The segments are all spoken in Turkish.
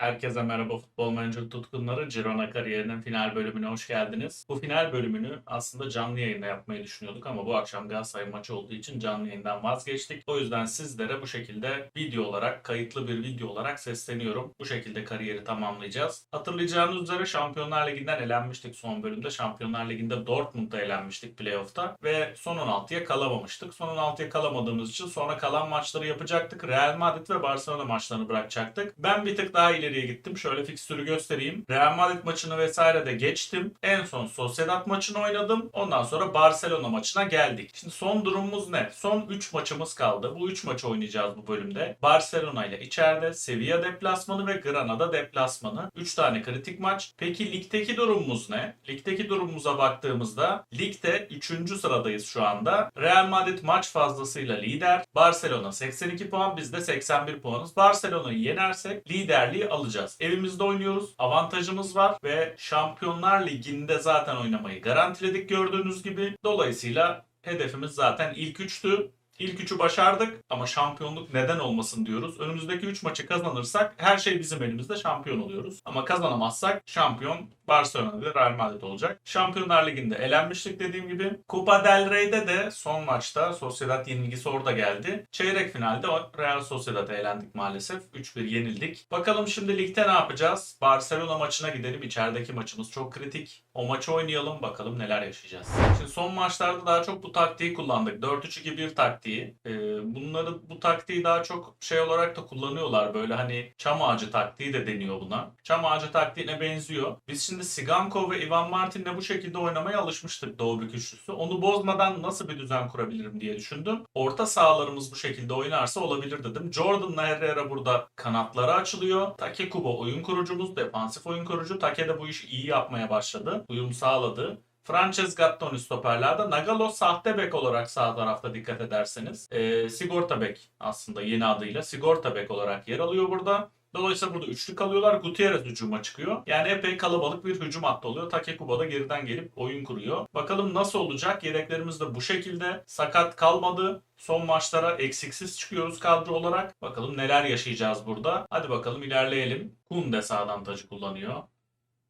Herkese merhaba futbol manager tutkunları. Girona kariyerinin final bölümüne hoş geldiniz. Bu final bölümünü aslında canlı yayında yapmayı düşünüyorduk ama bu akşam Galatasaray maçı olduğu için canlı yayından vazgeçtik. O yüzden sizlere bu şekilde video olarak, kayıtlı bir video olarak sesleniyorum. Bu şekilde kariyeri tamamlayacağız. Hatırlayacağınız üzere Şampiyonlar Ligi'nden elenmiştik son bölümde. Şampiyonlar Ligi'nde Dortmund'da elenmiştik playoff'ta ve son 16'ya kalamamıştık. Son 16'ya kalamadığımız için sonra kalan maçları yapacaktık. Real Madrid ve Barcelona maçlarını bırakacaktık. Ben bir tık daha ileriye gittim. Şöyle fikstürü göstereyim. Real Madrid maçını vesaire de geçtim. En son Sociedad maçını oynadım. Ondan sonra Barcelona maçına geldik. Şimdi son durumumuz ne? Son 3 maçımız kaldı. Bu 3 maçı oynayacağız bu bölümde. Barcelona ile içeride, Sevilla deplasmanı ve Granada deplasmanı. 3 tane kritik maç. Peki ligdeki durumumuz ne? Ligdeki durumumuza baktığımızda ligde 3. sıradayız şu anda. Real Madrid maç fazlasıyla lider. Barcelona 82 puan, biz de 81 puanız. Barcelona'yı yenersek liderliği alacağız. Evimizde oynuyoruz. Avantajımız var ve Şampiyonlar Ligi'nde zaten oynamayı garantiledik gördüğünüz gibi. Dolayısıyla hedefimiz zaten ilk üçtü. İlk üçü başardık ama şampiyonluk neden olmasın diyoruz. Önümüzdeki 3 maçı kazanırsak her şey bizim elimizde şampiyon oluyoruz. Ama kazanamazsak şampiyon Barcelona ve Real Madrid olacak. Şampiyonlar Ligi'nde elenmiştik dediğim gibi. Copa del Rey'de de son maçta Sociedad yenilgisi orada geldi. Çeyrek finalde Real Sociedad'a elendik maalesef. 3-1 yenildik. Bakalım şimdi ligde ne yapacağız? Barcelona maçına gidelim. İçerideki maçımız çok kritik. O maçı oynayalım bakalım neler yaşayacağız. Şimdi son maçlarda daha çok bu taktiği kullandık. 4-3-2-1 taktiği. Ee, bunları bu taktiği daha çok şey olarak da kullanıyorlar. Böyle hani çam ağacı taktiği de deniyor buna. Çam ağacı taktiğine benziyor. Biz şimdi Sigankov ve Ivan Martin'le bu şekilde oynamaya alışmıştık Doğu Büyük Üçlüsü. Onu bozmadan nasıl bir düzen kurabilirim diye düşündüm. Orta sahalarımız bu şekilde oynarsa olabilir dedim. Jordan'la Herrera burada kanatları açılıyor. Take Kubo oyun kurucumuz, defansif oyun kurucu. Take de bu işi iyi yapmaya başladı. Uyum sağladı. Frances Gattoni stoperlerde. Nagalo sahte bek olarak sağ tarafta dikkat ederseniz. Ee, sigorta bek aslında yeni adıyla. Sigorta bek olarak yer alıyor burada. Dolayısıyla burada üçlü kalıyorlar. Gutierrez hücuma çıkıyor. Yani epey kalabalık bir hücum hattı oluyor. Takekubo da geriden gelip oyun kuruyor. Bakalım nasıl olacak? Yedeklerimiz de bu şekilde. Sakat kalmadı. Son maçlara eksiksiz çıkıyoruz kadro olarak. Bakalım neler yaşayacağız burada. Hadi bakalım ilerleyelim. Kunde sağdan tacı kullanıyor.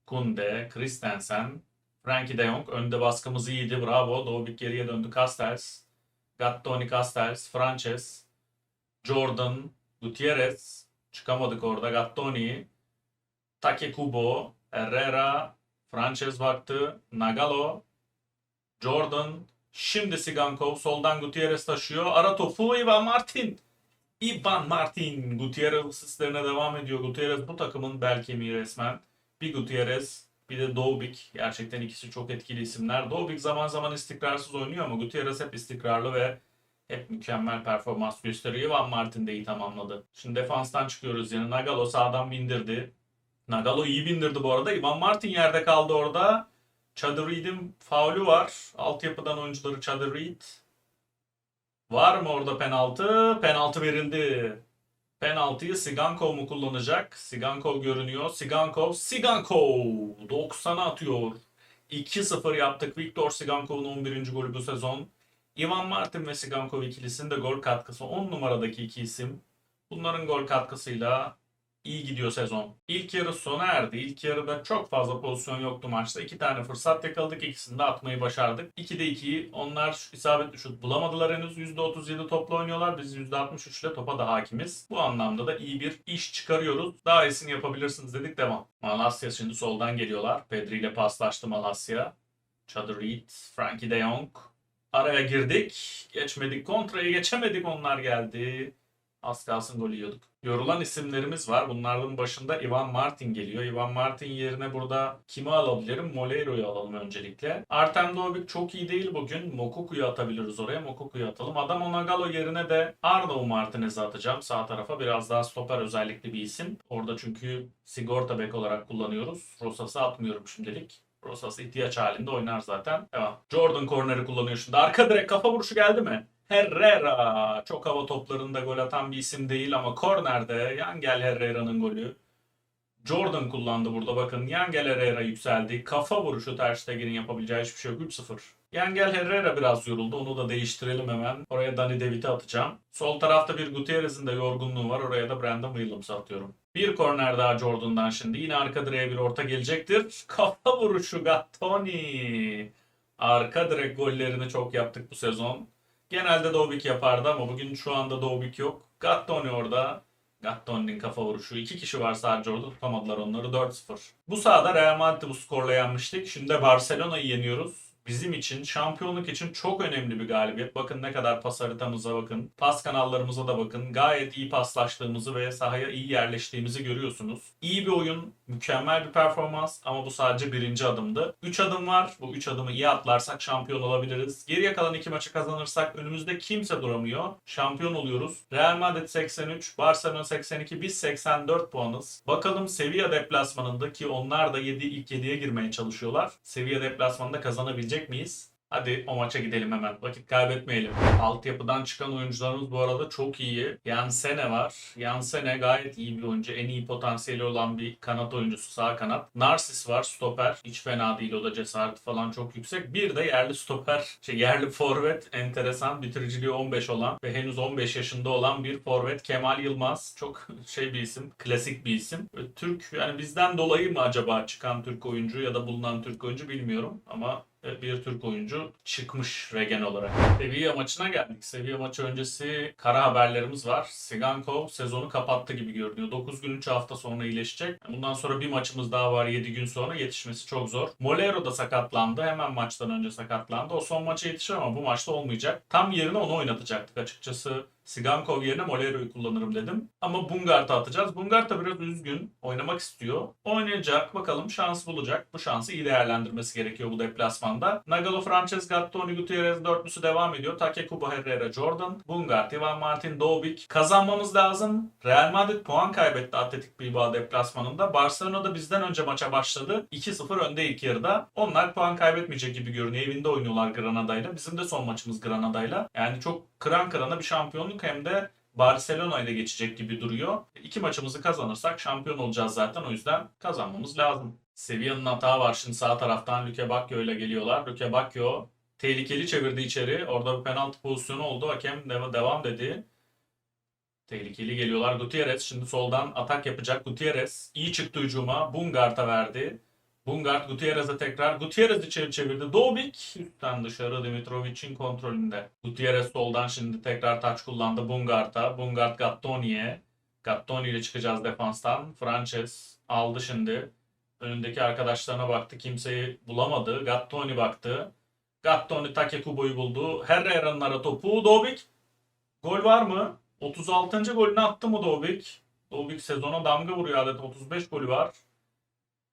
Kunde, Christensen, Frankie de Jong. Önde baskımız iyiydi. Bravo. Doğubik geriye döndü. Castells. Gattoni Castells. Frances. Jordan. Gutierrez. Çıkamadık orada. Gattoni. Takekubo. Herrera. Frances baktı. Nagalo. Jordan. Şimdi Sigankov. Soldan Gutierrez taşıyor. Ara topu Ivan Martin. Ivan Martin. Gutierrez asistlerine devam ediyor. Gutierrez bu takımın bel kemiği resmen. Bir Gutierrez bir de Dovbik. Gerçekten ikisi çok etkili isimler. Dovbik zaman zaman istikrarsız oynuyor ama Gutierrez hep istikrarlı ve hep mükemmel performans gösteriyor. Van Martin de iyi tamamladı. Şimdi defanstan çıkıyoruz yine. Nagalo sağdan bindirdi. Nagalo iyi bindirdi bu arada. Ivan Martin yerde kaldı orada. Chad Reed'in faulü var. Altyapıdan oyuncuları Chad Reed. Var mı orada penaltı? Penaltı verildi. Penaltıyı Sigankov mu kullanacak? Sigankov görünüyor. Sigankov, Sigankov 90'a atıyor. 2-0 yaptık. Viktor Sigankov'un 11. golü bu sezon. Ivan Martin ve Sigankov ikilisinin de gol katkısı 10 numaradaki iki isim. Bunların gol katkısıyla iyi gidiyor sezon. İlk yarı sona erdi. İlk yarıda çok fazla pozisyon yoktu maçta. İki tane fırsat yakaladık. İkisini de atmayı başardık. 2'de 2'yi onlar isabetli şut bulamadılar henüz. %37 topla oynuyorlar. Biz %63 ile topa da hakimiz. Bu anlamda da iyi bir iş çıkarıyoruz. Daha iyisini yapabilirsiniz dedik. Devam. Malasya şimdi soldan geliyorlar. Pedri ile paslaştı Malasya. Chad Reed, Frankie de Jong. Araya girdik. Geçmedik. Kontraya geçemedik. Onlar geldi. Az kalsın gol yiyorduk. Yorulan isimlerimiz var. Bunların başında Ivan Martin geliyor. Ivan Martin yerine burada kimi alabilirim? Moleiro'yu alalım öncelikle. Artem Dovbik çok iyi değil bugün. Mokuku'yu atabiliriz oraya. Mokuku'yu atalım. Adam Onagalo yerine de Arnaud Martinez'i atacağım sağ tarafa. Biraz daha stoper özellikli bir isim. Orada çünkü sigorta bek olarak kullanıyoruz. Rosas'ı atmıyorum şimdilik. Rosas ihtiyaç halinde oynar zaten. Devam. Jordan korneri kullanıyor şimdi. Arka direkt kafa vuruşu geldi mi? Herrera. Çok hava toplarında gol atan bir isim değil ama kornerde Yangel Herrera'nın golü. Jordan kullandı burada bakın. Yangel Herrera yükseldi. Kafa vuruşu Ter Stegen'in yapabileceği hiçbir şey yok. 3-0. Yangel Herrera biraz yoruldu. Onu da değiştirelim hemen. Oraya Dani Devit'i atacağım. Sol tarafta bir Gutierrez'in de yorgunluğu var. Oraya da Brandon Williams'ı atıyorum. Bir korner daha Jordan'dan şimdi. Yine arka direğe bir orta gelecektir. Kafa vuruşu Gattoni. Arka direk gollerini çok yaptık bu sezon. Genelde Dobik yapardı ama bugün şu anda Dobik yok. Gattoni orada. Gattoni'nin kafa vuruşu. İki kişi var sadece orada tutamadılar onları 4-0. Bu sahada Real Madrid'i bu skorla yenmiştik. Şimdi de Barcelona'yı yeniyoruz. Bizim için, şampiyonluk için çok önemli bir galibiyet. Bakın ne kadar pas haritamıza bakın. Pas kanallarımıza da bakın. Gayet iyi paslaştığımızı ve sahaya iyi yerleştiğimizi görüyorsunuz. İyi bir oyun, mükemmel bir performans ama bu sadece birinci adımdı. 3 adım var. Bu 3 adımı iyi atlarsak şampiyon olabiliriz. Geriye kalan 2 maçı kazanırsak önümüzde kimse duramıyor. Şampiyon oluyoruz. Real Madrid 83, Barcelona 82, biz 84 puanız. Bakalım Sevilla deplasmanında ki onlar da 7 ilk 7'ye girmeye çalışıyorlar. Sevilla deplasmanında kazanabilecek miyiz? Hadi o maça gidelim hemen. Vakit kaybetmeyelim. Altyapıdan çıkan oyuncularımız bu arada çok iyi. Yansene var. Yansene gayet iyi bir oyuncu. En iyi potansiyeli olan bir kanat oyuncusu. Sağ kanat. Narsis var. Stoper. Hiç fena değil. O da cesareti falan çok yüksek. Bir de yerli stoper. Şey, yerli forvet. Enteresan. Bitiriciliği 15 olan ve henüz 15 yaşında olan bir forvet. Kemal Yılmaz. Çok şey bir isim. Klasik bir isim. Türk yani bizden dolayı mı acaba çıkan Türk oyuncu ya da bulunan Türk oyuncu bilmiyorum. Ama bir Türk oyuncu çıkmış regen olarak. Sevilla maçına geldik. Sevilla maçı öncesi kara haberlerimiz var. Sigankov sezonu kapattı gibi görünüyor. 9 gün 3 hafta sonra iyileşecek. Bundan sonra bir maçımız daha var 7 gün sonra. Yetişmesi çok zor. Molero da sakatlandı. Hemen maçtan önce sakatlandı. O son maça yetişir ama bu maçta olmayacak. Tam yerine onu oynatacaktık açıkçası. Sigankov yerine Molero'yu kullanırım dedim. Ama Bungart'ı atacağız. Bungart da biraz üzgün. Oynamak istiyor. Oynayacak. Bakalım şans bulacak. Bu şansı iyi değerlendirmesi gerekiyor bu deplasmanda. Nagalo, Frances, Gattoni, Gutierrez dörtlüsü devam ediyor. Takekubo, Herrera, Jordan, Bungart, Ivan Martin, Dobik. Kazanmamız lazım. Real Madrid puan kaybetti Atletik Bilbao deplasmanında. Barcelona da bizden önce maça başladı. 2-0 önde ilk yarıda. Onlar puan kaybetmeyecek gibi görünüyor. Evinde oynuyorlar Granada'yla. Bizim de son maçımız Granada'yla. Yani çok kıran kırana bir şampiyonluk hem de Barcelona ile geçecek gibi duruyor. İki maçımızı kazanırsak şampiyon olacağız zaten. O yüzden kazanmamız lazım. Sevilla'nın hata var. Şimdi sağ taraftan Luke Bacchio ile geliyorlar. Luke Bacchio tehlikeli çevirdi içeri. Orada bir penaltı pozisyonu oldu. Hakem dev- devam dedi. Tehlikeli geliyorlar. Gutierrez şimdi soldan atak yapacak. Gutierrez iyi çıktı hücuma. Bungart'a verdi. Bungart Gutierrez'e tekrar. Gutierrez içeri çevirdi. Dobik üstten dışarı Dimitrovic'in kontrolünde. Gutierrez soldan şimdi tekrar taç kullandı Bungart'a. Bungart Gattoni'ye. Gattoni ile çıkacağız defanstan. Frances aldı şimdi. Önündeki arkadaşlarına baktı. Kimseyi bulamadı. Gattoni baktı. Gattoni Takekubo'yu buldu. Herrera'nın ara topu. Dobik. Gol var mı? 36. golünü attı mı Dobik? Dobik sezona damga vuruyor adeta. 35 golü var.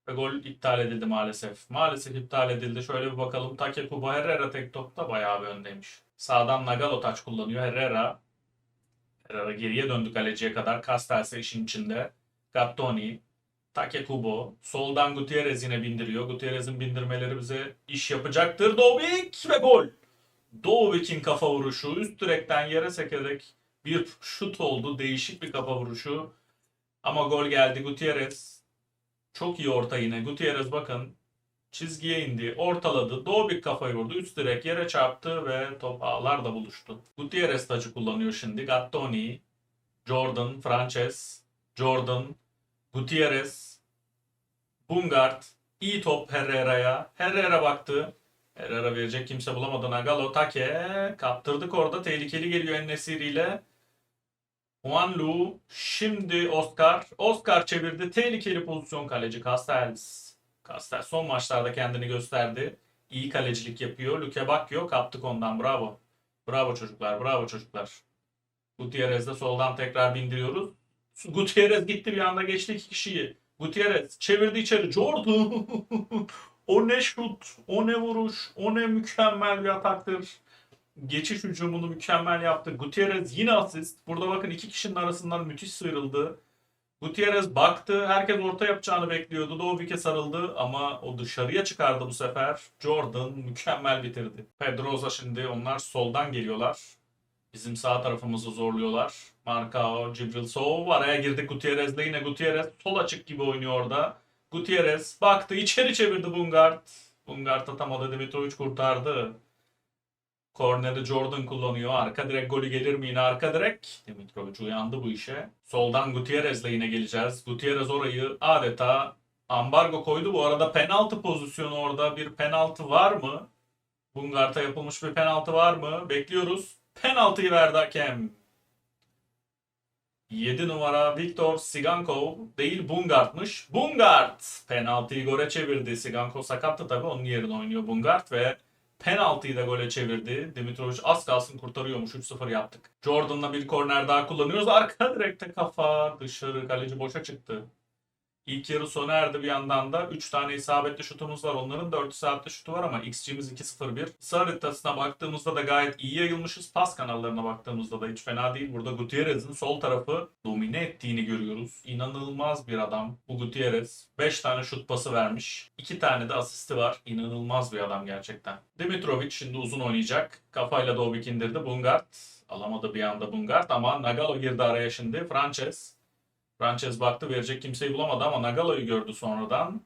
Ve gol iptal edildi maalesef. Maalesef iptal edildi. Şöyle bir bakalım. Takekubo Herrera tek topta bayağı bir öndeymiş. Sağdan Nagalo taç kullanıyor. Herrera. Herrera geriye döndü kaleciye kadar. Castells işin içinde. Gattoni. Takekubo. Soldan Gutierrez yine bindiriyor. Gutierrez'in bindirmeleri bize iş yapacaktır. Dobik ve gol. Dobik'in kafa vuruşu. Üst direkten yere sekerek bir şut oldu. Değişik bir kafa vuruşu. Ama gol geldi. Gutierrez çok iyi orta yine. Gutierrez bakın çizgiye indi, ortaladı. Dobik kafayı vurdu. Üst direk yere çarptı ve top ağlarla buluştu. Gutierrez tacı kullanıyor şimdi. Gattoni, Jordan, Frances, Jordan, Gutierrez, Bungart. iyi top Herrera'ya. Herrera baktı. Herrera verecek kimse bulamadı. Nagalo Take kaptırdık orada. Tehlikeli geliyor Ennesiri ile. Juan Lu, şimdi Oscar. Oscar çevirdi. Tehlikeli pozisyon kaleci Castells. Castells son maçlarda kendini gösterdi. İyi kalecilik yapıyor. Luke Bacchio kaptık ondan. Bravo. Bravo çocuklar. Bravo çocuklar. Gutierrez de soldan tekrar bindiriyoruz. Gutierrez gitti bir anda geçti iki kişiyi. Gutierrez çevirdi içeri. Jordan. o ne şut, o ne vuruş, o ne mükemmel bir ataktır geçiş hücumunu mükemmel yaptı. Gutierrez yine asist. Burada bakın iki kişinin arasından müthiş sıyrıldı. Gutierrez baktı. Herkes orta yapacağını bekliyordu. Dobik'e sarıldı ama o dışarıya çıkardı bu sefer. Jordan mükemmel bitirdi. Pedroza şimdi onlar soldan geliyorlar. Bizim sağ tarafımızı zorluyorlar. Marcao, Cibril Sow araya girdi Gutierrez'le yine Gutierrez sol açık gibi oynuyor orada. Gutierrez baktı içeri çevirdi Bungart. Bungart atamadı Dimitrovic kurtardı. Korneri Jordan kullanıyor. Arka direk golü gelir mi yine arka direk? Dimitrovic uyandı bu işe. Soldan Gutierrez'le yine geleceğiz. Gutierrez orayı adeta ambargo koydu. Bu arada penaltı pozisyonu orada bir penaltı var mı? Bungart'a yapılmış bir penaltı var mı? Bekliyoruz. Penaltıyı verdi hakem. 7 numara Viktor Sigankov değil Bungart'mış. Bungart penaltıyı gole çevirdi. Sigankov sakattı tabii onun yerine oynuyor Bungart ve penaltıyı da gole çevirdi. Dimitrovic az kalsın kurtarıyormuş. 3-0 yaptık. Jordan'la bir korner daha kullanıyoruz. Arka direkte kafa dışarı kaleci boşa çıktı. İlk yarı sona erdi bir yandan da 3 tane isabetli şutumuz var. Onların 4 isabetli şutu var ama XG'miz 2-0-1. Sarı haritasına baktığımızda da gayet iyi yayılmışız. Pas kanallarına baktığımızda da hiç fena değil. Burada Gutierrez'in sol tarafı domine ettiğini görüyoruz. İnanılmaz bir adam bu Gutierrez. 5 tane şut pası vermiş. 2 tane de asisti var. İnanılmaz bir adam gerçekten. Dimitrovic şimdi uzun oynayacak. Kafayla Dobik indirdi. Bungart alamadı bir anda Bungart ama Nagalo girdi araya şimdi. Frances Frances baktı verecek kimseyi bulamadı ama Nagalo'yu gördü sonradan.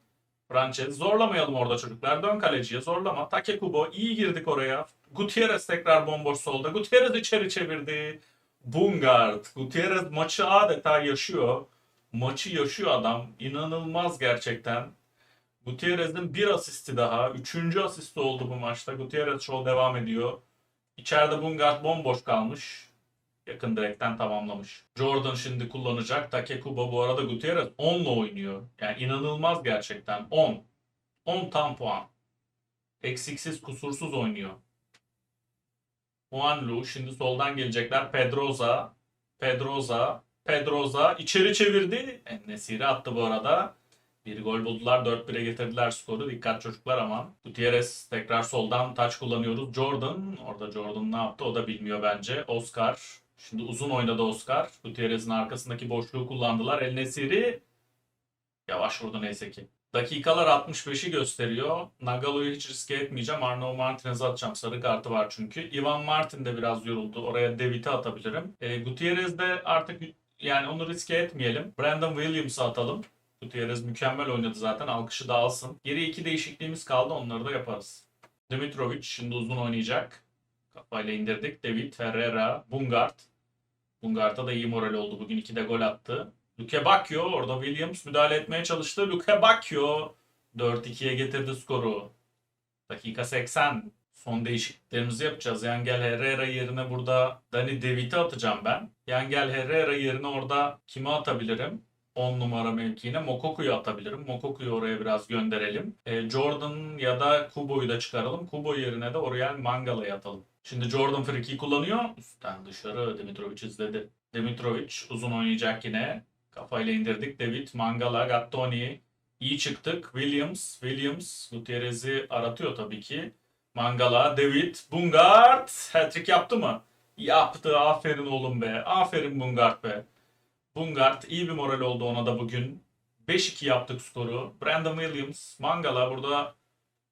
Frances zorlamayalım orada çocuklar. Dön kaleciye zorlama. Takekubo iyi girdik oraya. Gutierrez tekrar bomboş solda. Gutierrez içeri çevirdi. Bungard. Gutierrez maçı adeta yaşıyor. Maçı yaşıyor adam. İnanılmaz gerçekten. Gutierrez'in bir asisti daha. Üçüncü asisti oldu bu maçta. Gutierrez show devam ediyor. İçeride Bungard bomboş kalmış. Yakın direkten tamamlamış. Jordan şimdi kullanacak. Takekubo bu arada Gutierrez 10'la oynuyor. Yani inanılmaz gerçekten. 10. 10 tam puan. Eksiksiz kusursuz oynuyor. Juanlu şimdi soldan gelecekler. Pedroza. Pedroza. Pedroza içeri çevirdi. Nesiri attı bu arada. Bir gol buldular. 4-1'e getirdiler skoru. Dikkat çocuklar aman. Gutierrez tekrar soldan taç kullanıyoruz. Jordan. Orada Jordan ne yaptı o da bilmiyor bence. Oscar. Şimdi uzun oynadı Oscar. Gutierrez'in arkasındaki boşluğu kullandılar. El Nesiri yavaş vurdu neyse ki. Dakikalar 65'i gösteriyor. Nagalo'yu hiç riske etmeyeceğim. Arnaud Martinez'e atacağım. Sarı kartı var çünkü. Ivan Martin de biraz yoruldu. Oraya David'i atabilirim. E, Gutierrez de artık yani onu riske etmeyelim. Brandon Williams'ı atalım. Gutierrez mükemmel oynadı zaten. Alkışı da alsın. Geriye iki değişikliğimiz kaldı. Onları da yaparız. Dimitrovic şimdi uzun oynayacak. Kafayla indirdik. David, Ferreira, Bungart. Bungart'a da iyi moral oldu. Bugün iki de gol attı. Luke Bacchio orada Williams müdahale etmeye çalıştı. Luke Bacchio 4-2'ye getirdi skoru. Dakika 80. Son değişikliklerimizi yapacağız. Yangel Herrera yerine burada Dani David'i atacağım ben. Yangel Herrera yerine orada kimi atabilirim? 10 numara mevkiine Mokoku'yu atabilirim. Mokoku'yu oraya biraz gönderelim. E, Jordan ya da Kubo'yu da çıkaralım. Kubo yerine de Oriel Mangala'yı atalım. Şimdi Jordan Friki kullanıyor. Üstten dışarı Dimitrovic izledi. Dimitrovic uzun oynayacak yine. Kafayla indirdik. David, Mangala, Gattoni. İyi çıktık. Williams, Williams Gutierrez'i aratıyor tabii ki. Mangala, David, Bungard. Hat-trick yaptı mı? Yaptı. Aferin oğlum be. Aferin Bungard be. Bungard iyi bir moral oldu ona da bugün. 5-2 yaptık skoru. Brandon Williams, Mangala burada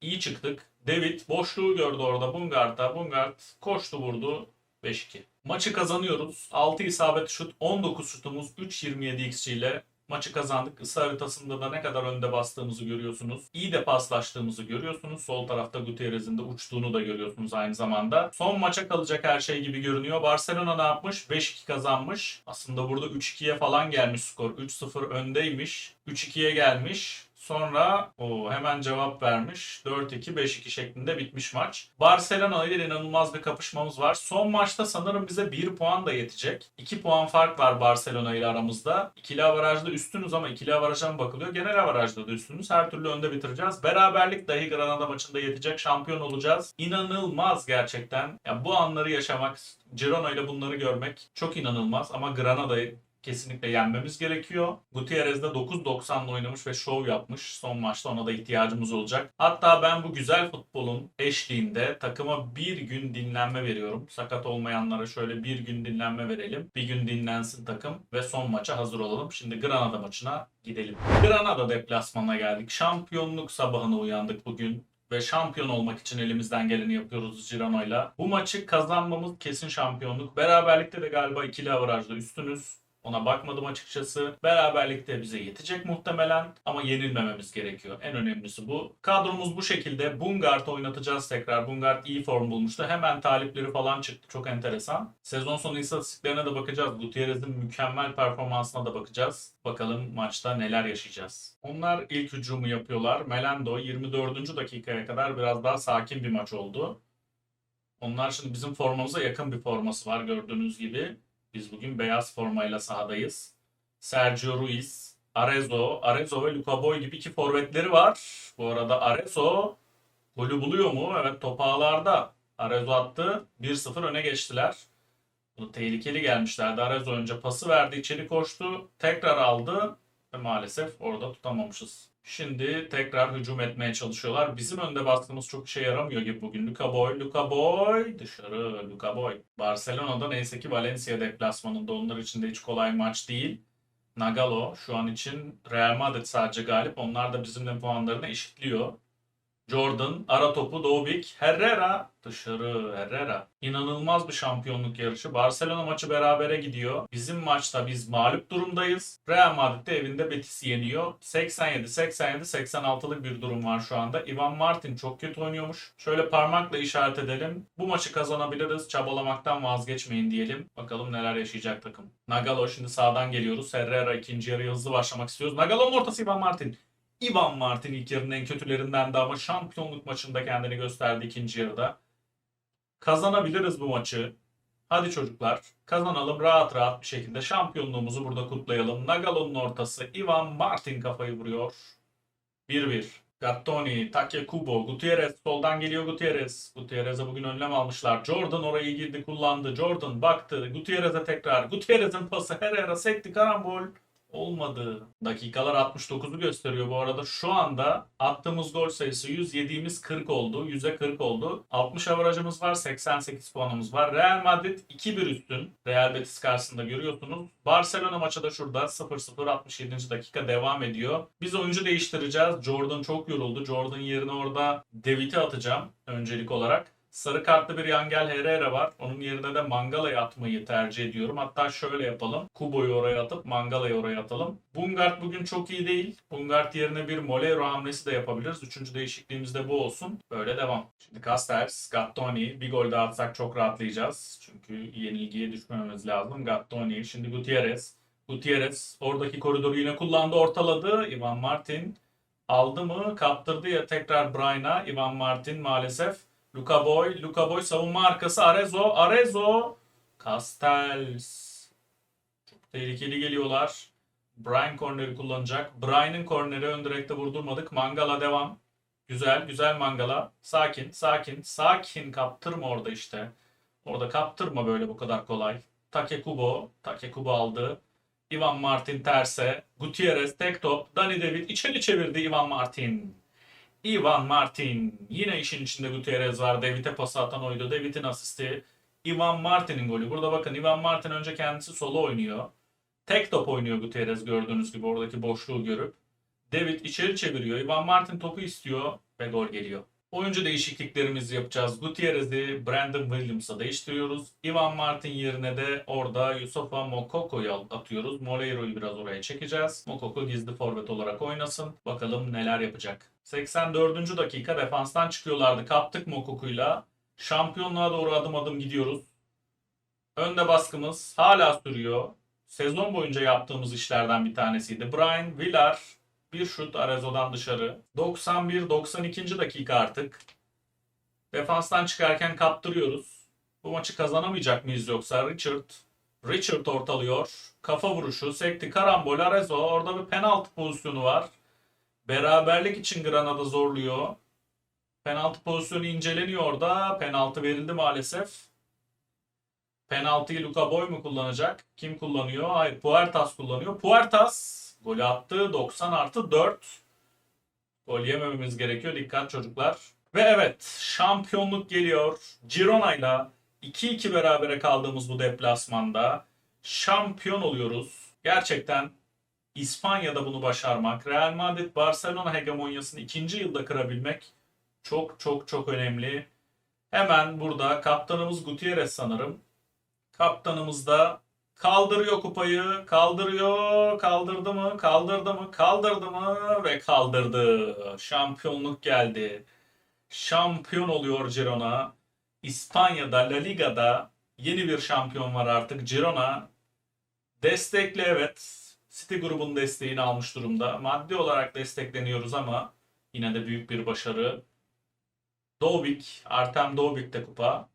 iyi çıktık. David boşluğu gördü orada Bungard'a. Bungard koştu vurdu. 5-2. Maçı kazanıyoruz. 6 isabet şut, 19 şutumuz, 3.27 XG ile maçı kazandık. Isı haritasında da ne kadar önde bastığımızı görüyorsunuz. İyi de paslaştığımızı görüyorsunuz. Sol tarafta Gutierrez'in de uçtuğunu da görüyorsunuz aynı zamanda. Son maça kalacak her şey gibi görünüyor. Barcelona ne yapmış? 5-2 kazanmış. Aslında burada 3-2'ye falan gelmiş skor. 3-0 öndeymiş. 3-2'ye gelmiş. Sonra o hemen cevap vermiş. 4-2, 5-2 şeklinde bitmiş maç. Barcelona ile inanılmaz bir kapışmamız var. Son maçta sanırım bize 1 puan da yetecek. 2 puan fark var Barcelona ile aramızda. İkili avarajda üstünüz ama ikili avaraja mı bakılıyor? Genel avarajda da üstünüz. Her türlü önde bitireceğiz. Beraberlik dahi Granada maçında yetecek. Şampiyon olacağız. İnanılmaz gerçekten. Ya bu anları yaşamak, Girona ile bunları görmek çok inanılmaz ama Granada'yı kesinlikle yenmemiz gerekiyor. Gutierrez de 9.90'la oynamış ve şov yapmış. Son maçta ona da ihtiyacımız olacak. Hatta ben bu güzel futbolun eşliğinde takıma bir gün dinlenme veriyorum. Sakat olmayanlara şöyle bir gün dinlenme verelim. Bir gün dinlensin takım ve son maça hazır olalım. Şimdi Granada maçına gidelim. Granada deplasmanına geldik. Şampiyonluk sabahına uyandık bugün ve şampiyon olmak için elimizden geleni yapıyoruz Girano'yla. Bu maçı kazanmamız kesin şampiyonluk. Beraberlikte de galiba ikili avarajda üstünüz. Ona bakmadım açıkçası. Beraberlikte bize yetecek muhtemelen ama yenilmememiz gerekiyor. En önemlisi bu. Kadromuz bu şekilde. Bungard oynatacağız tekrar. Bungard iyi form bulmuştu. Hemen talipleri falan çıktı. Çok enteresan. Sezon sonu istatistiklerine de bakacağız. Gutierrez'in mükemmel performansına da bakacağız. Bakalım maçta neler yaşayacağız. Onlar ilk hücumu yapıyorlar. Melendo 24. dakikaya kadar biraz daha sakin bir maç oldu. Onlar şimdi bizim formamıza yakın bir forması var gördüğünüz gibi. Biz bugün beyaz formayla sahadayız. Sergio Ruiz, Arezzo, Arezzo ve Luka Boy gibi iki forvetleri var. Bu arada Arezzo golü buluyor mu? Evet top ağlarda. Arezzo attı. 1-0 öne geçtiler. Bu tehlikeli gelmişlerdi. Arezzo önce pası verdi, içeri koştu. Tekrar aldı ve maalesef orada tutamamışız. Şimdi tekrar hücum etmeye çalışıyorlar. Bizim önde baskımız çok işe yaramıyor gibi bugün. Luka Boy, Luka Boy dışarı Luka Boy. Barcelona'da neyse ki Valencia deplasmanında onlar için de hiç kolay maç değil. Nagalo şu an için Real Madrid sadece galip. Onlar da bizimle puanlarını eşitliyor. Jordan, ara topu Dobik, Herrera dışarı Herrera. İnanılmaz bir şampiyonluk yarışı. Barcelona maçı berabere gidiyor. Bizim maçta biz mağlup durumdayız. Real Madrid de evinde Betis'i yeniyor. 87-87-86'lık bir durum var şu anda. Ivan Martin çok kötü oynuyormuş. Şöyle parmakla işaret edelim. Bu maçı kazanabiliriz. Çabalamaktan vazgeçmeyin diyelim. Bakalım neler yaşayacak takım. Nagalo şimdi sağdan geliyoruz. Herrera ikinci yarı hızlı başlamak istiyoruz. Nagalo'nun ortası Ivan Martin. Ivan Martin ilk yarının en kötülerinden de ama şampiyonluk maçında kendini gösterdi ikinci yarıda. Kazanabiliriz bu maçı. Hadi çocuklar kazanalım rahat rahat bir şekilde şampiyonluğumuzu burada kutlayalım. Nagalo'nun ortası Ivan Martin kafayı vuruyor. 1-1. Gattoni, Take Kubo, Gutierrez soldan geliyor Gutierrez. Gutierrez'e bugün önlem almışlar. Jordan orayı girdi kullandı. Jordan baktı. Gutierrez'e tekrar. Gutierrez'in pası Herrera sekti karambol. Olmadı. Dakikalar 69'u gösteriyor bu arada. Şu anda attığımız gol sayısı 100, yediğimiz 40 oldu. 100'e 40 oldu. 60 avarajımız var, 88 puanımız var. Real Madrid 2-1 üstün. Real Betis karşısında görüyorsunuz. Barcelona maçı da şurada 0-0 67. dakika devam ediyor. Biz oyuncu değiştireceğiz. Jordan çok yoruldu. Jordan yerine orada David'i atacağım öncelik olarak. Sarı kartlı bir Yangel Herrera var. Onun yerine de Mangala'yı atmayı tercih ediyorum. Hatta şöyle yapalım. Kubo'yu oraya atıp Mangala'yı oraya atalım. Bungard bugün çok iyi değil. Bungard yerine bir Molero hamlesi de yapabiliriz. Üçüncü değişikliğimiz de bu olsun. Böyle devam. Şimdi Castells, Gattoni. Bir gol daha atsak çok rahatlayacağız. Çünkü yenilgiye düşmememiz lazım. Gattoni. Şimdi Gutierrez. Gutierrez oradaki koridoru yine kullandı. Ortaladı. Ivan Martin aldı mı? Kaptırdı ya tekrar Brian'a. Ivan Martin maalesef. Luka Boy, Luka Boy savunma arkası Arezzo, Arezzo, Castells. Çok tehlikeli geliyorlar. Brian korneri kullanacak. Brian'ın korneri ön direkte vurdurmadık. Mangala devam. Güzel, güzel Mangala. Sakin, sakin, sakin. Kaptırma orada işte. Orada kaptırma böyle bu kadar kolay. Take Kubo, Take Kubo aldı. Ivan Martin terse. Gutierrez tek top. Dani David içeri çevirdi Ivan Martin. Ivan Martin. Yine işin içinde Gutierrez var. David'e pas atan oydu. David'in asisti. Ivan Martin'in golü. Burada bakın Ivan Martin önce kendisi solo oynuyor. Tek top oynuyor Gutierrez gördüğünüz gibi oradaki boşluğu görüp. David içeri çeviriyor. Ivan Martin topu istiyor ve gol geliyor. Oyuncu değişikliklerimizi yapacağız. Gutierrez'i Brandon Williams'a değiştiriyoruz. Ivan Martin yerine de orada Yusufa Mokoko'yu atıyoruz. Moleiro'yu biraz oraya çekeceğiz. Mokoko gizli forvet olarak oynasın. Bakalım neler yapacak. 84. dakika defanstan çıkıyorlardı. Kaptık Mokoko'yla. Şampiyonluğa doğru adım adım gidiyoruz. Önde baskımız hala sürüyor. Sezon boyunca yaptığımız işlerden bir tanesiydi. Brian Villar bir şut Arezzo'dan dışarı. 91-92. dakika artık. Defanstan çıkarken kaptırıyoruz. Bu maçı kazanamayacak mıyız yoksa? Richard Richard ortalıyor. Kafa vuruşu, sekti, karambol, Arezzo. Orada bir penaltı pozisyonu var. Beraberlik için Granada zorluyor. Penaltı pozisyonu inceleniyor orada. Penaltı verildi maalesef. Penaltıyı Luka Boy mu kullanacak? Kim kullanıyor? Hayır Puertas kullanıyor. Puertas golü attı. 90 artı 4. Gol yemememiz gerekiyor. Dikkat çocuklar. Ve evet şampiyonluk geliyor. Girona'yla 2-2 berabere kaldığımız bu deplasmanda şampiyon oluyoruz. Gerçekten İspanya'da bunu başarmak, Real Madrid Barcelona hegemonyasını ikinci yılda kırabilmek çok çok çok önemli. Hemen burada kaptanımız Gutierrez sanırım. Kaptanımız da Kaldırıyor kupayı. Kaldırıyor. Kaldırdı mı? Kaldırdı mı? Kaldırdı mı? Ve kaldırdı. Şampiyonluk geldi. Şampiyon oluyor Girona. İspanya'da, La Liga'da yeni bir şampiyon var artık. Girona destekli evet. City grubun desteğini almış durumda. Maddi olarak destekleniyoruz ama yine de büyük bir başarı. Dovik, Artem Dovik de kupa.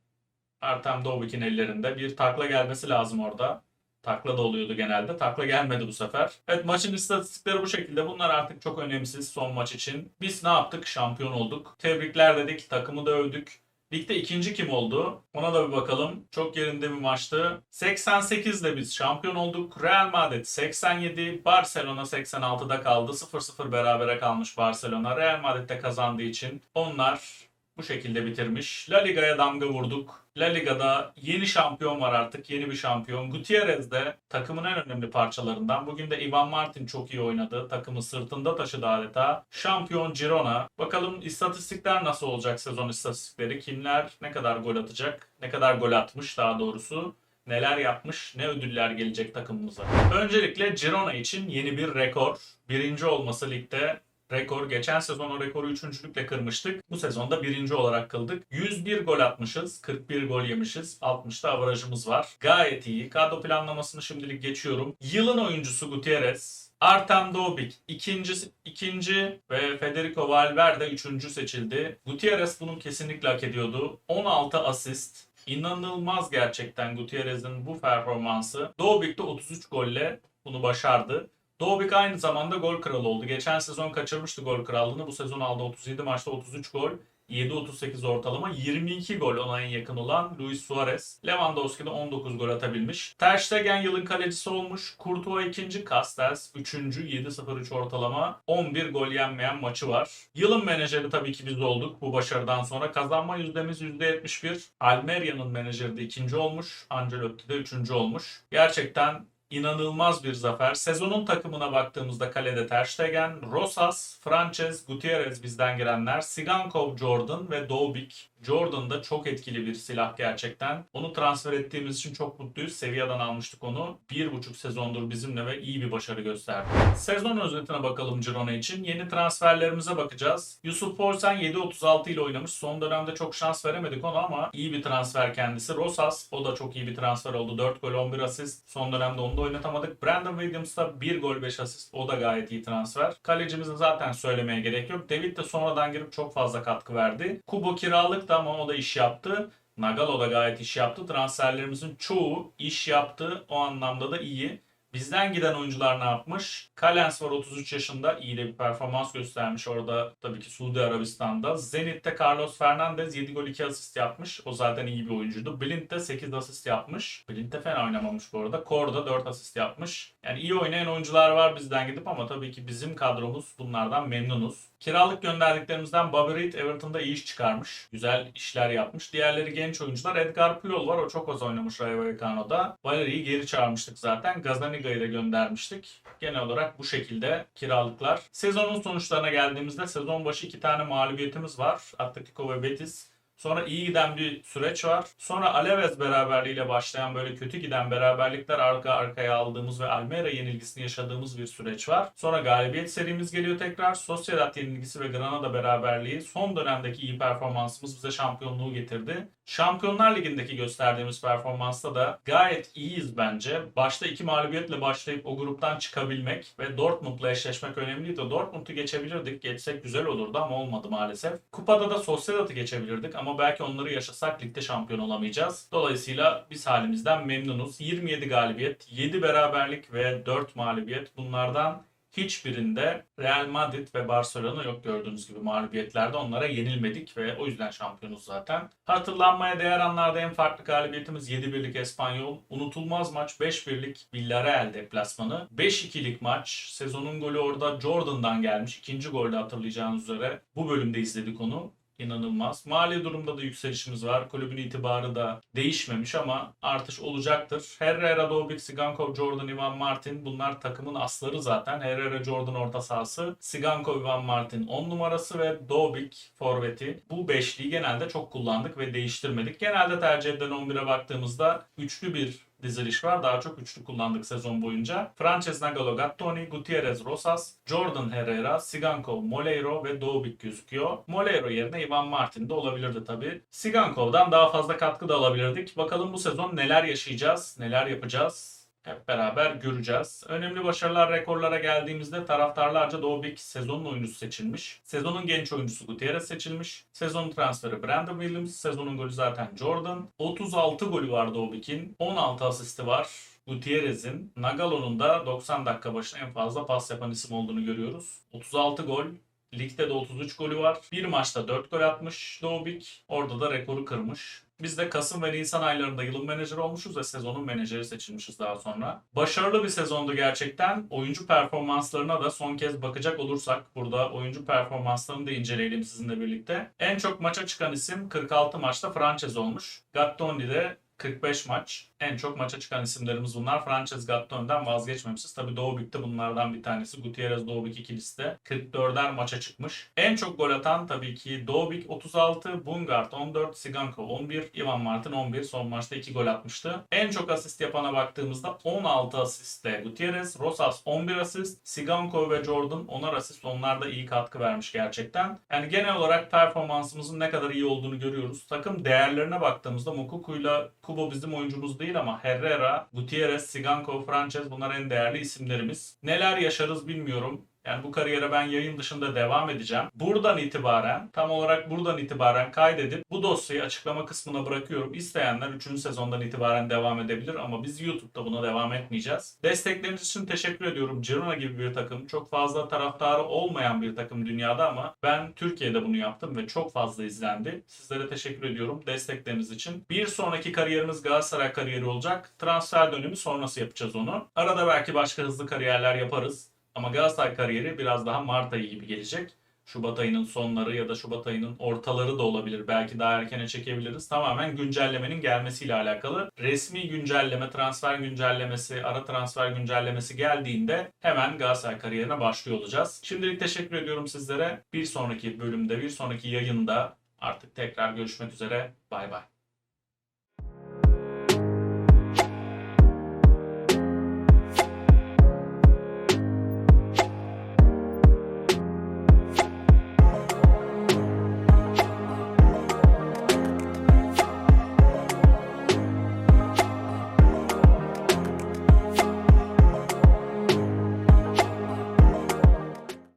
Artem Dovik'in ellerinde. Bir takla gelmesi lazım orada. Takla da oluyordu genelde. Takla gelmedi bu sefer. Evet maçın istatistikleri bu şekilde. Bunlar artık çok önemsiz son maç için. Biz ne yaptık? Şampiyon olduk. Tebrikler dedik. Takımı da övdük. Ligde ikinci kim oldu? Ona da bir bakalım. Çok yerinde bir maçtı. 88 ile biz şampiyon olduk. Real Madrid 87, Barcelona 86'da kaldı. 0-0 berabere kalmış Barcelona. Real Madrid de kazandığı için onlar bu şekilde bitirmiş. La Liga'ya damga vurduk. La Liga'da yeni şampiyon var artık. Yeni bir şampiyon. Gutierrez de takımın en önemli parçalarından. Bugün de Ivan Martin çok iyi oynadı. Takımı sırtında taşıdı adeta. Şampiyon Girona. Bakalım istatistikler nasıl olacak sezon istatistikleri? Kimler ne kadar gol atacak? Ne kadar gol atmış daha doğrusu? Neler yapmış? Ne ödüller gelecek takımımıza? Öncelikle Girona için yeni bir rekor. Birinci olması ligde rekor. Geçen sezon o rekoru üçüncülükle kırmıştık. Bu sezonda birinci olarak kıldık. 101 gol atmışız. 41 gol yemişiz. 60'da avarajımız var. Gayet iyi. Kadro planlamasını şimdilik geçiyorum. Yılın oyuncusu Gutierrez. Artem Dovbik ikinci, ikinci ve Federico Valverde üçüncü seçildi. Gutierrez bunu kesinlikle hak ediyordu. 16 asist. İnanılmaz gerçekten Gutierrez'in bu performansı. Dovbik de 33 golle bunu başardı. Dovbik aynı zamanda gol kralı oldu. Geçen sezon kaçırmıştı gol krallığını. Bu sezon aldı 37 maçta 33 gol. 7.38 ortalama 22 gol ona en yakın olan Luis Suarez. Lewandowski de 19 gol atabilmiş. Ter Stegen yılın kalecisi olmuş. Courtois ikinci, Castells üçüncü 7.03 ortalama 11 gol yenmeyen maçı var. Yılın menajeri tabii ki biz olduk bu başarıdan sonra. Kazanma yüzdemiz %71. Almeria'nın menajeri de ikinci olmuş. Ancelotti de üçüncü olmuş. Gerçekten inanılmaz bir zafer. Sezonun takımına baktığımızda kalede Ter Stegen, Rosas, Frances, Gutierrez bizden girenler, Sigankov, Jordan ve Dovbik. Jordan da çok etkili bir silah gerçekten. Onu transfer ettiğimiz için çok mutluyuz. Sevilla'dan almıştık onu. Bir buçuk sezondur bizimle ve iyi bir başarı gösterdi. Sezon özetine bakalım Girona için. Yeni transferlerimize bakacağız. Yusuf Poulsen 7.36 ile oynamış. Son dönemde çok şans veremedik ona ama iyi bir transfer kendisi. Rosas o da çok iyi bir transfer oldu. 4 gol 11 asist. Son dönemde onu da oynatamadık. Brandon Williams da 1 gol 5 asist. O da gayet iyi transfer. Kalecimizi zaten söylemeye gerek yok. David de sonradan girip çok fazla katkı verdi. Kubo kiralık da ama o da iş yaptı. Nagalo da gayet iş yaptı. Transferlerimizin çoğu iş yaptı. O anlamda da iyi. Bizden giden oyuncular ne yapmış? Kalens var 33 yaşında. iyi de bir performans göstermiş orada tabii ki Suudi Arabistan'da. Zenit'te Carlos Fernandez 7 gol 2 asist yapmış. O zaten iyi bir oyuncuydu. Blind de 8 asist yapmış. Blind de fena oynamamış bu arada. Korda 4 asist yapmış. Yani iyi oynayan oyuncular var bizden gidip ama tabii ki bizim kadromuz bunlardan memnunuz. Kiralık gönderdiklerimizden Bobby Reed Everton'da iyi iş çıkarmış. Güzel işler yapmış. Diğerleri genç oyuncular. Edgar Puyol var. O çok az oynamış Rayo Vallecano'da. Valeri'yi geri çağırmıştık zaten. Gazaniga'yı da göndermiştik. Genel olarak bu şekilde kiralıklar. Sezonun sonuçlarına geldiğimizde sezon başı iki tane mağlubiyetimiz var. Atletico ve Betis. Sonra iyi giden bir süreç var. Sonra Alaves beraberliğiyle başlayan böyle kötü giden beraberlikler arka arkaya aldığımız ve Almera yenilgisini yaşadığımız bir süreç var. Sonra galibiyet serimiz geliyor tekrar. Sociedad yenilgisi ve Granada beraberliği son dönemdeki iyi performansımız bize şampiyonluğu getirdi. Şampiyonlar Ligi'ndeki gösterdiğimiz performansta da gayet iyiyiz bence. Başta iki mağlubiyetle başlayıp o gruptan çıkabilmek ve Dortmund'la eşleşmek önemliydi. Dortmund'u geçebilirdik. Geçsek güzel olurdu ama olmadı maalesef. Kupada da Sociedad'ı geçebilirdik ama belki onları yaşasak ligde şampiyon olamayacağız. Dolayısıyla biz halimizden memnunuz. 27 galibiyet, 7 beraberlik ve 4 mağlubiyet. Bunlardan hiçbirinde Real Madrid ve Barcelona yok gördüğünüz gibi mağlubiyetlerde onlara yenilmedik ve o yüzden şampiyonuz zaten. Hatırlanmaya değer anlarda en farklı galibiyetimiz 7-1'lik Espanyol. Unutulmaz maç 5-1'lik Villarreal deplasmanı. 5-2'lik maç. Sezonun golü orada Jordan'dan gelmiş. İkinci golde hatırlayacağınız üzere. Bu bölümde izledik onu. İnanılmaz. Mali durumda da yükselişimiz var. Kulübün itibarı da değişmemiş ama artış olacaktır. Herrera, Dobik, Sigankov, Jordan, Ivan Martin bunlar takımın asları zaten. Herrera, Jordan orta sahası. Sigankov, Ivan Martin 10 numarası ve Dobik forveti. Bu beşliyi genelde çok kullandık ve değiştirmedik. Genelde tercih edilen 11'e baktığımızda üçlü bir diziliş var. Daha çok üçlü kullandık sezon boyunca. Frances Nagalo Gattoni, Gutierrez Rosas, Jordan Herrera, Sigankov, Moleiro ve Doğubik gözüküyor. Moleiro yerine Ivan Martin de olabilirdi tabii. Sigankov'dan daha fazla katkı da alabilirdik. Bakalım bu sezon neler yaşayacağız, neler yapacağız. Hep beraber göreceğiz. Önemli başarılar rekorlara geldiğimizde taraftarlarca Doğubik sezonun oyuncusu seçilmiş. Sezonun genç oyuncusu Gutierrez seçilmiş. Sezonun transferi Brandon Williams. Sezonun golü zaten Jordan. 36 golü var Doğubik'in. 16 asisti var. Gutierrez'in, Nagalo'nun da 90 dakika başına en fazla pas yapan isim olduğunu görüyoruz. 36 gol, Ligde de 33 golü var. Bir maçta 4 gol atmış Doğubik. Orada da rekoru kırmış. Biz de Kasım ve Nisan aylarında yılın menajeri olmuşuz ve sezonun menajeri seçilmişiz daha sonra. Başarılı bir sezondu gerçekten. Oyuncu performanslarına da son kez bakacak olursak burada oyuncu performanslarını da inceleyelim sizinle birlikte. En çok maça çıkan isim 46 maçta Frances olmuş. Gattoni de 45 maç. En çok maça çıkan isimlerimiz bunlar. Frances Gattoni'den vazgeçmemişiz. Tabi Doğubik bunlardan bir tanesi. Gutierrez Doğubik ikilisi de 44'er maça çıkmış. En çok gol atan tabii ki Doğubik 36, Bungard 14, Sigankov 11, Ivan Martin 11. Son maçta 2 gol atmıştı. En çok asist yapana baktığımızda 16 asiste Gutierrez, Rosas 11 asist, Sigankov ve Jordan 10'ar asist. Onlar da iyi katkı vermiş gerçekten. Yani genel olarak performansımızın ne kadar iyi olduğunu görüyoruz. Takım değerlerine baktığımızda Mokuku'yla Kubo bizim oyuncumuz değil ama Herrera, Gutierrez, Sigankov, Frances bunlar en değerli isimlerimiz. Neler yaşarız bilmiyorum. Yani bu kariyere ben yayın dışında devam edeceğim. Buradan itibaren, tam olarak buradan itibaren kaydedip bu dosyayı açıklama kısmına bırakıyorum. İsteyenler 3. sezondan itibaren devam edebilir ama biz YouTube'da buna devam etmeyeceğiz. Destekleriniz için teşekkür ediyorum. Girona gibi bir takım, çok fazla taraftarı olmayan bir takım dünyada ama ben Türkiye'de bunu yaptım ve çok fazla izlendi. Sizlere teşekkür ediyorum destekleriniz için. Bir sonraki kariyerimiz Galatasaray kariyeri olacak. Transfer dönemi sonrası yapacağız onu. Arada belki başka hızlı kariyerler yaparız. Ama Galatasaray kariyeri biraz daha Mart ayı gibi gelecek. Şubat ayının sonları ya da Şubat ayının ortaları da olabilir. Belki daha erkene çekebiliriz. Tamamen güncellemenin gelmesiyle alakalı. Resmi güncelleme, transfer güncellemesi, ara transfer güncellemesi geldiğinde hemen Galatasaray kariyerine başlıyor olacağız. Şimdilik teşekkür ediyorum sizlere. Bir sonraki bölümde, bir sonraki yayında artık tekrar görüşmek üzere. Bay bay.